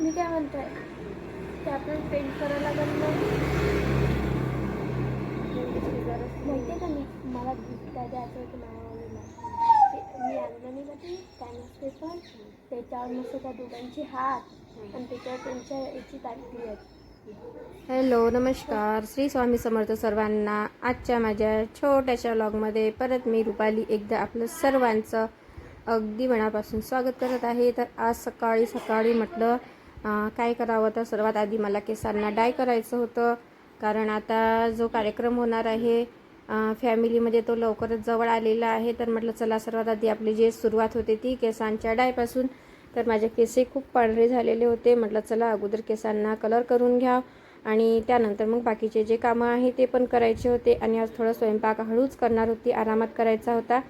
मी काय म्हणते ते आपण पेंट करायला लागेल मग माहिती आहे का मी? मला काय द्यायचं होतं माझ्या मी आणलं नाही. का ते कॅनव्हास पेपर त्याच्यावर मस्त त्या दोघांचे हात आणि त्याच्यावर त्यांच्या याची तारीख आहे हॅलो नमस्कार. श्री स्वामी समर्थ सर्वांना आजच्या माझ्या छोट्याशा व्लॉगमध्ये परत मी रुपाली एकदा आपलं सर्वांचं अगदी मनापासून स्वागत करत आहे. तर आज सकाळी सकाळी म्हटलं काय करावं? तर सर्वात आधी मला केसांना डाय करायचं होतं. कारण आता जो कार्यक्रम होणार आहे फॅमिलीमध्ये तो लवकरच जवळ आलेला आहे. तर म्हटलं चला सर्वात आधी आपली जी सुरुवात होते ती केसांच्या डायपासून तर माझे केसही खूप पांढरे झालेले होते. म्हटलं चला अगोदर केसांना कलर करून घ्या आणि त्यानंतर मग बाकीचे जे कामं आहे ते पण करायचे होते. आणि आज थोडं स्वयंपाक हळूच करणार होती. आरामात करायचा होता.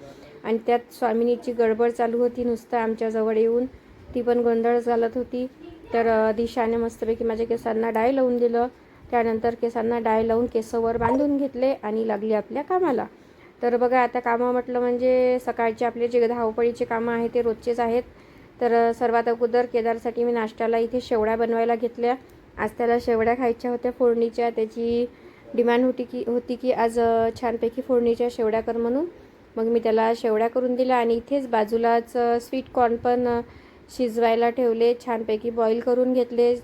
आणि त्यात स्वामिनीची गडबड चालू होती नुसतं आमच्याजवळ येऊन ती पण गोंधळ चालत होती. तर अ, दिशाने मस्तपैकी माझ्या केसांना डाय लावून दिलं. त्यानंतर केसांना डाय लावून केसवर बांधून घेतले आणि लागली आपल्या कामाला. तर बघा आता कामं म्हटलं म्हणजे सकाळचे आपले जे धावपळीचे कामं आहे ते रोजचेच आहेत. तर सर्वात अगोदर केदारसाठी मी नाश्त्याला इथे शेवड्या बनवायला घेतल्या. आज त्याला शेवड्या खायच्या होत्या फोडणीच्या. त्याची डिमांड होती की होती की आज छानपैकी फोडणीच्या शेवड्या कर म्हणून. मग मी त्याला शेवड्या करून दिल्या आणि इथेच बाजूलाच स्वीट कॉर्न पण शिजवायला ठेवले. छानपैकी बॉईल करून घेतले.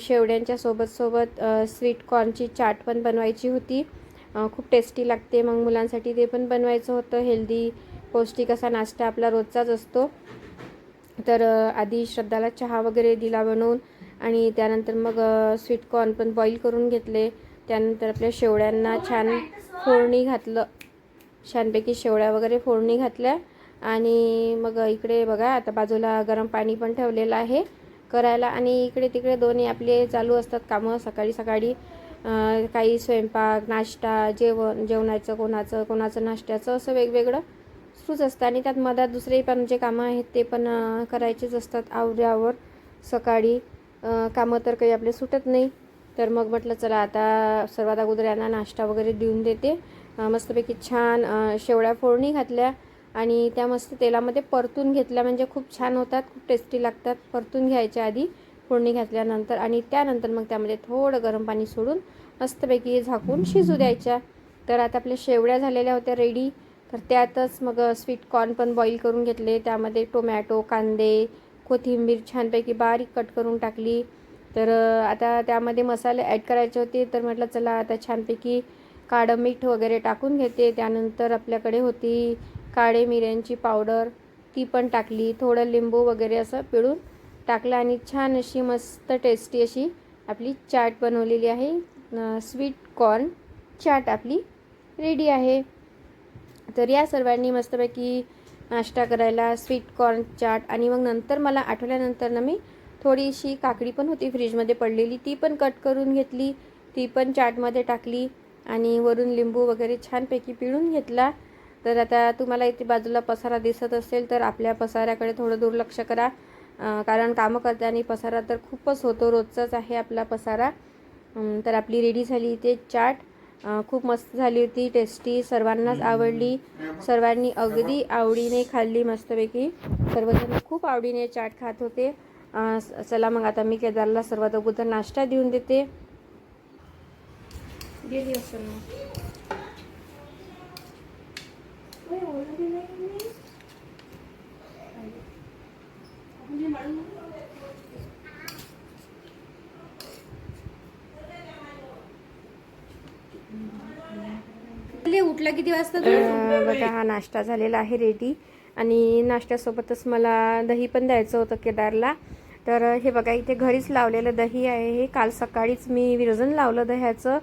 शेवड्यांच्या सोबत सोबत स्वीट कॉर्नची चाट पण बनवायची होती. खूप टेस्टी लागते. मग मुलांसाठी ते पण बनवायचं होतं. हेल्दी पौष्टिक असा नाश्ता आपला रोजचाच असतो. तर आधी श्रद्धाला चहा वगैरे दिला बनवून आणि त्यानंतर मग स्वीट कॉर्न पण बॉईल करून घेतले. त्यानंतर आपल्या शेवड्यांना छान फोडणी घातलं. छानपैकी शेवड्या वगैरे फोडणी घातल्या. आणि मग इकडे बघा आता बाजूला गरम पाणी पण ठेवलेलं आहे करायला. आणि इकडे तिकडे दोन्ही आपले चालू असतात कामं सकाळी सकाळी काही स्वयंपाक नाश्ता जेवण जेवणाचं कोणाचं कोणाचं नाश्त्याचं असं वेगवेगळं सुरूच असतं. आणि त्यात मधात दुसरे पण जे कामं आहेत ते पण करायचेच असतात आवऱ्यावर सकाळी. कामं तर काही आपले सुटत नाही. तर मग म्हटलं चला आता सर्वात अगोदर यांना नाश्ता वगैरे देऊन देते. मस्तपैकी छान शेवळ्या फोडणी घातल्या आणि त्या मस्त तेलामध्ये परतून घेतल्या. म्हणजे खूप छान होतात खूप टेस्टी लागतात. परतून घ्यायच्या आधी फोडणी घातल्यानंतर आणि त्यानंतर मग त्यामध्ये थोडं गरम पाणी सोडून मस्तपैकी झाकून शिजू द्यायच्या. तर आता आपल्या शेवड्या झालेल्या होत्या रेडी तर त्यातच मग स्वीट कॉर्न पण बॉईल करून घेतले. त्यामध्ये टोमॅटो कांदे कोथिंबीर छानपैकी बारीक कट करून टाकली. तर आता त्यामध्ये मसाले ॲड करायचे होते. तर म्हटलं चला आता छानपैकी काळं मीठ वगैरे टाकून घेते. त्यानंतर आपल्याकडे होती काळे मिऱ्यांची पावडर. ती पण टाकली. थोडं लिंबू वगैरे असं पिळून टाकलं आणि छान अशी मस्त टेस्टी अशी आपली चाट बनवलेली आहे. स्वीट कॉर्न चाट आपली रेडी आहे. तर या सर्वांनी मस्तपैकी नाश्ता करायला स्वीट कॉर्न चाट आणि मग नंतर मला आठवल्यानंतर ना मी थोडीशी काकडी पण होती फ्रीजमध्ये पडलेली. ती पण कट करून घेतली. ती पण चाटमध्ये टाकली. आणि वरून लिंबू वगैरे छानपैकी पिळून घेतला. तर आता तुम्हाला इथे बाजूला पसारा दिसत असेल तर आपल्या पसाऱ्याकडे थोडं दुर्लक्ष करा. कारण कामं करताना पसारा तर खूपच होतो रोजचाच आहे आपला पसारा. तर आपली रेडी झाली इथे चाट. खूप मस्त झाली होती टेस्टी सर्वांनाच आवडली. सर्वांनी अगदी आवडीने खाल्ली मस्तपैकी. सर्वजण खूप आवडीने चाट खात होते. चला मग आता मी केदारला सर्वात अगोदर नाश्ता देऊन देते. गेली असेल मग उठला किती वाजता बघा हा नाश्ता झालेला आहे रेडी आणि नाश्त्यासोबतच मला दही पण द्यायचं होतं केदारला. तर हे बघा इथे घरीच लावलेलं दही आहे. हे काल सकाळीच मी विरजण लावलं दह्याचं.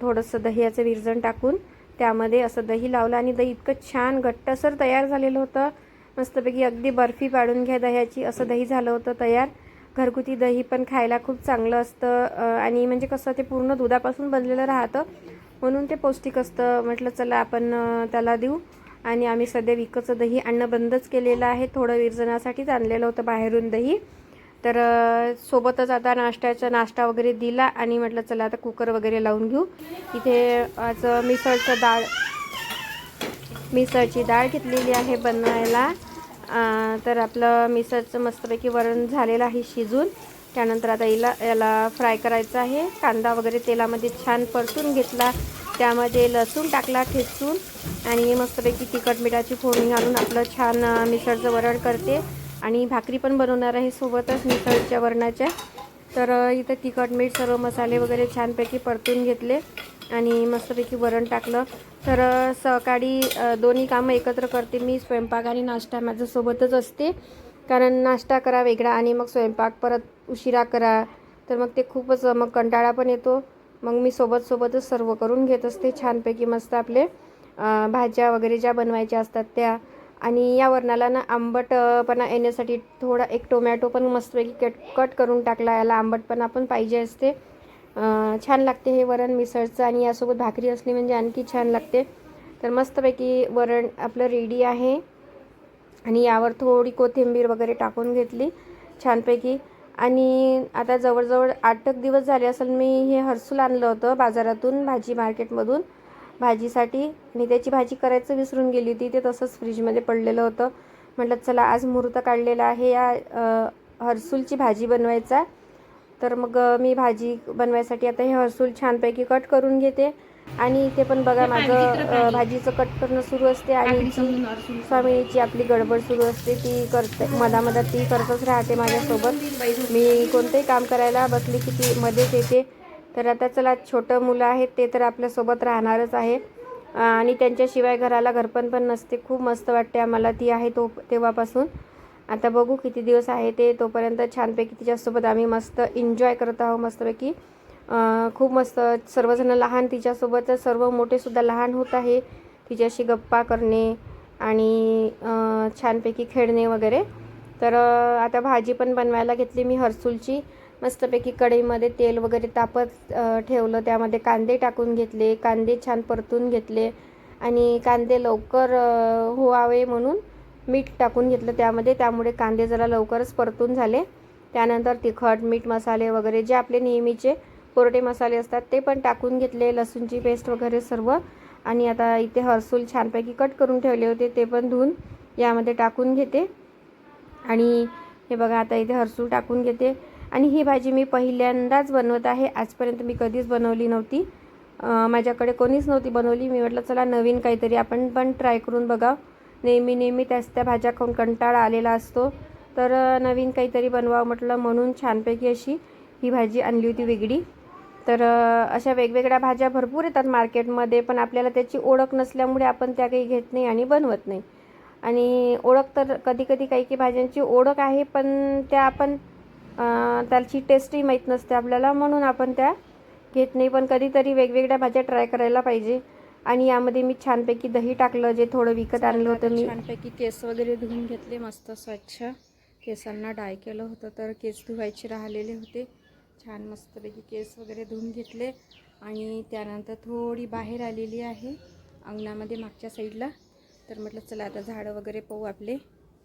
थोडंसं दह्याचं विरजण टाकून त्यामध्ये असं दही लावलं आणि दही इतकं छान घट्टसर तयार झालेलं होतं. मस्तपैकी अगदी बर्फी पाडून घ्या दह्याची असं दही झालं होतं तयार. घरगुती दही पण खायला खूप चांगलं असतं. आणि म्हणजे कसं ते पूर्ण दुधापासून बनलेलं राहतं. म्हणून ते पौष्टिक असतं. म्हटलं चला आपण त्याला देऊ. आणि आम्ही सध्या विकतचं दही आणणं बंदच केलेलं आहे. थोडं विरजनासाठीच आणलेलं होतं बाहेरून दही. तर सोबतच आता नाश्त्याचा नाश्ता वगैरे दिला आणि म्हटलं चला आता कुकर वगैरे लावून घेऊ. इथे आज मिसळचं डाळ मिसळची डाळ घेतलेली आहे बनवायला. तर आपलं मिसळचं मस्तपैकी वरण झालेलं आहे शिजून. त्यानंतर आता हिला याला फ्राय करायचं आहे. कांदा वगैरे तेलामध्ये छान परतून घेतला. त्यामध्ये लसूण टाकला ठेचून. आणि मस्तपैकी तिखट मिठाची फोडणी घालून आपलं छान मिसळचं वरण करते. आणि भाकरी पण बनवणार आहे सोबतच मिसळच्या वरणाच्या. तर इथं तिखट मीठ सर्व मसाले वगैरे छानपैकी परतून घेतले आणि मस्तपैकी वरण टाकलं. तर सकाळी दोन्ही कामं एकत्र करते मी स्वयंपाक आणि नाश्ता माझं सोबतच असते. कारण नाश्ता करा वेगळा आणि मग स्वयंपाक परत उशिरा करा. तर मग ते खूपच मग कंटाळा पण येतो. मग मी सोबत सोबतच सर्व करून घेत असते. छानपैकी मस्त आपले भाज्या वगैरे ज्या बनवायच्या असतात त्या. आणि या वरणाला ना आंबटपणा येण्यासाठी थोडा एक टोमॅटो पण मस्तपैकी कट कट करून टाकला. याला आंबटपणा पण पाहिजे असते. छान लागते हे वरण मिसळचं आणि यासोबत भाकरी असली म्हणजे आणखी छान लागते. तर मस्तपैकी वरण आपलं रेडी आहे. आणि यावर थोडी कोथिंबीर वगैरे टाकून घेतली छानपैकी. आणि आता जवळजवळ आठ एक दिवस झाले असेल मी हे हर्सूल आणलं होतं बाजारातून भाजी मार्केटमधून भाजीसाठी. आणि त्याची भाजी करायचं विसरून गेली होती. ते तसंच फ्रीजमध्ये पडलेलं होतं. म्हटलं चला आज मुहूर्त काढलेला आहे या हर्सूलची भाजी बनवायचा तर मग मी भाजी बनवायसाठी आता हे हर्सूल छानपैकी कट करून घेते. आणि इथे पण बघा माझं भाजीचं कट करणं सुरू असते आणि स्वामिनीची आपली गडबड सुरू असते. ती करते मधामधात ती करतच राहते माझ्यासोबत. मी कोणतंही काम करायला बसली की ती मध्येच येते. तर आता चला छोटं मुलं आहेत ते तर आपल्यासोबत राहणारच आहे आणि त्यांच्याशिवाय घराला घरपण पण नसते. खूप मस्त वाटते आम्हाला. ती आहे तो तेव्हापासून. आता बघू किती दिवस आहे ते. तोपर्यंत छानपैकी तिच्यासोबत आम्ही मस्त एन्जॉय करत आहोत मस्तपैकी. खूप मस्त सर्वजण लहान तिच्यासोबत. सर्व मोठेसुद्धा लहान होत आहे. तिच्याशी गप्पा करणे आणि छानपैकी खेळणे वगैरे. तर आता भाजी पण बनवायला घेतली मी हर्सूलची. मस्तपैकी कढईमध्ये तेल वगैरे तापत ठेवलं. त्यामध्ये कांदे टाकून घेतले. कांदे छान परतून घेतले. आणि कांदे लवकर होवावे व्हावे म्हणून मीठ टाकून घेतलं त्यामध्ये. त्यामुळे कांदे जरा लवकरच परतून झाले. त्यानंतर तिखट मीठ मसाले वगैरे जे आपले नेहमीचे कोरडे मसाले असतात ते पण टाकून घेतले. लसूणची पेस्ट वगैरे सर्व. आणि आता इथे हरसूल छानपैकी कट करून ठेवले होते. ते पण धुवून यामध्ये टाकून घेते. आणि हे बघा आता इथे हरसूल टाकून घेते. आणि ही भाजी मी पहिल्यांदाच बनवत आहे. आजपर्यंत मी कधीच बनवली नव्हती. माझ्याकडे कोणीच नव्हती बनवली. मी म्हटलं चला नवीन काहीतरी आपण पण ट्राय करून बघावं. नेहमी नेहमी त्याच त्या भाज्या खाऊन कंटाळा आलेला असतो. तर नवीन काहीतरी बनवावं म्हटलं म्हणून छानपैकी अशी ही भाजी आणली होती वेगळी. तर अशा वेगवेगळ्या भाज्या भरपूर येतात मार्केटमध्ये पण आपल्याला त्याची ओळख नसल्यामुळे आपण त्या काही घेत नाही आणि बनवत नाही. आणि ओळख तर कधी कधी काही काही भाज्यांची ओळख आहे पण त्या आपण त्याची टेस्टही माहीत नसते आपल्याला म्हणून आपण त्या घेत नाही. पण कधीतरी वेगवेगळ्या भाज्या ट्राय करायला पाहिजे. आणि यामध्ये मी छानपैकी दही टाकलं जे थोडं विकत आणलं होतं मी. छानपैकी केस वगैरे धुवून घेतले मस्त स्वच्छ. केसांना डाय केलं होतं तर केस धुवायचे राहिलेले होते. छान मस्तपैकी केस वगैरे धुवून घेतले. आणि त्यानंतर थोडी बाहेर आलेली आहे अंगणामध्ये मागच्या साईडला तर म्हटलं चला आता झाडं वगैरे पाहू आपले.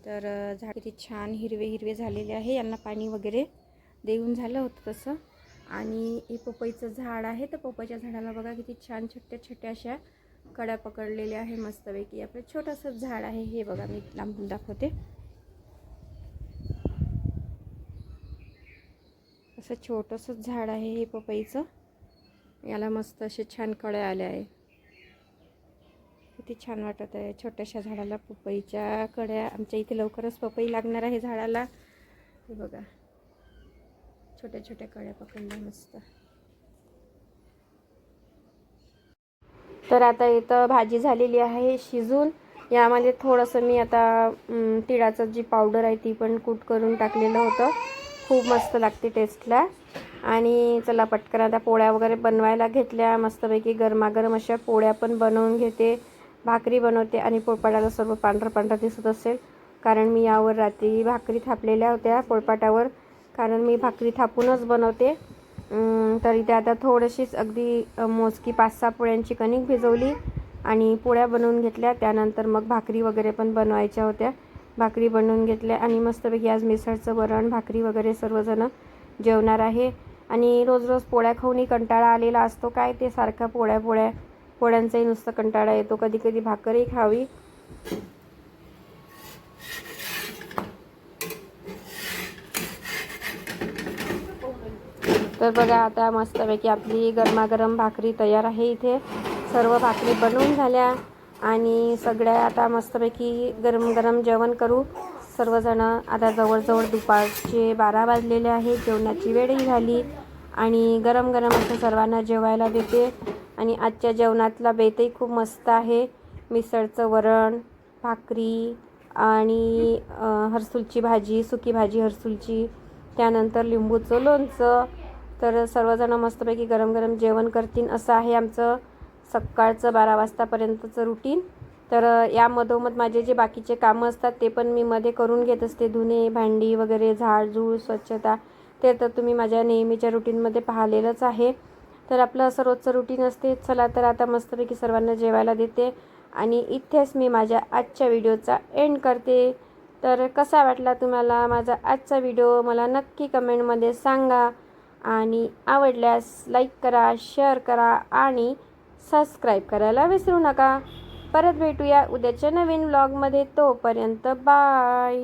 तर झाड किती छान हिरवे हिरवे झालेले आहे. यांना पाणी वगैरे देऊन झालं होतं तसं. आणि हे पपईचं झाड आहे. तर पपईच्या झाडाला बघा किती छान छोट्या छोट्या अशा कड्या पकडलेल्या आहे मस्तपैकी. आपलं छोटंसं झाड आहे. हे बघा मी लांबून दाखवते. असं छोटंसं झाड आहे हे पपईचं. याला मस्त असे छान कळ्या आल्या आहे. किती छान वाटत आहे. छोट्याशा झाडाला पपईच्या कड्या. आमच्या इथे लवकरच पपई लागणार आहे झाडाला. हे बघा. छोट्या छोट्या कळ्या पकडल्या मस्त. तर आता इथं भाजी झालेली आहे शिजून. यामध्ये थोडंसं मी आता तिळाचं जी पावडर आहे ती पण कूट करून टाकलेलं होतं. खूप मस्त लागते टेस्टला आणि चला पटकन आता पोळ्या वगैरे बनवायला घेतल्या. मस्तपैकी गरमागरम अशा पोळ्या पण बनवून घेते. भाकरी बनवते आणि पोळपाटाला सर्व पांढरं पांढरं दिसत असेल. कारण मी यावर रात्री भाकरी थापलेल्या होत्या पोळपाटावर. कारण मी भाकरी थापूनच बनवते. तरी तर इथे आता थोडीशीच अगदी मोजकी पाच सहा पोळ्यांची कणिक भिजवली आणि पोळ्या बनवून घेतल्या. त्यानंतर मग भाकरी वगैरे पण बनवायच्या होत्या. भाकरी बनवून घेतल्या आणि मस्तपैकी आज मिसळचं वरण भाकरी वगैरे सर्वजण जेवणार आहे. आणि रोज रोज पोळ्या खाऊनही कंटाळा आलेला असतो. काय ते सारखा पोळ्या पोळ्या पोळ्यांचाही नुसता कंटाळा येतो. कधी कधी भाकरही खावी. तर बघा आता मस्तपैकी आपली गरमागरम भाकरी तयार आहे इथे. सर्व भाकरी बनवून झाल्या. आणि सगळ्या आता मस्तपैकी गरम गरम जेवण करू. सर्वजणं आता जवळजवळ दुपारचे बारा वाजलेले आहे जेवणाची वेळही झाली. आणि गरम गरम असं सर्वांना जेवायला देते. आणि आजच्या जेवणातला बेतही खूप मस्त आहे. मिसळचं वरण भाकरी आणि हरसूलची भाजी सुकी भाजी हरसूलची. त्यानंतर लिंबूचं लोणचं. तर सर्वजण मस्तपैकी गरम गरम जेवण करतील असं आहे आमचं सकाळचं बारा वाजतापर्यंतचं रुटीन. तर यामधोमध माझे जे बाकीचे कामं असतात ते पण मी मध्ये करून घेत असते. धुणे भांडी वगैरे झाडझूड स्वच्छता. ते तर तुम्ही माझ्या नेहमीच्या रुटीनमध्ये पाहिलेलंच आहे. तर आपलं असं रोजचं रुटीन असते. चला तर आता मस्तपैकी सर्वांना जेवायला देते. आणि इथेच मी माझ्या आजच्या व्हिडिओचा एंड करते. तर कसा वाटला तुम्हाला माझा आजचा व्हिडिओ? मला नक्की कमेंटमध्ये सांगा. आणि आवडल्यास लाईक करा शेअर करा आणि सबस्क्राईब करायला विसरू नका. परत भेटूया उद्याच्या नवीन व्लॉगमध्ये तोपर्यंत बाय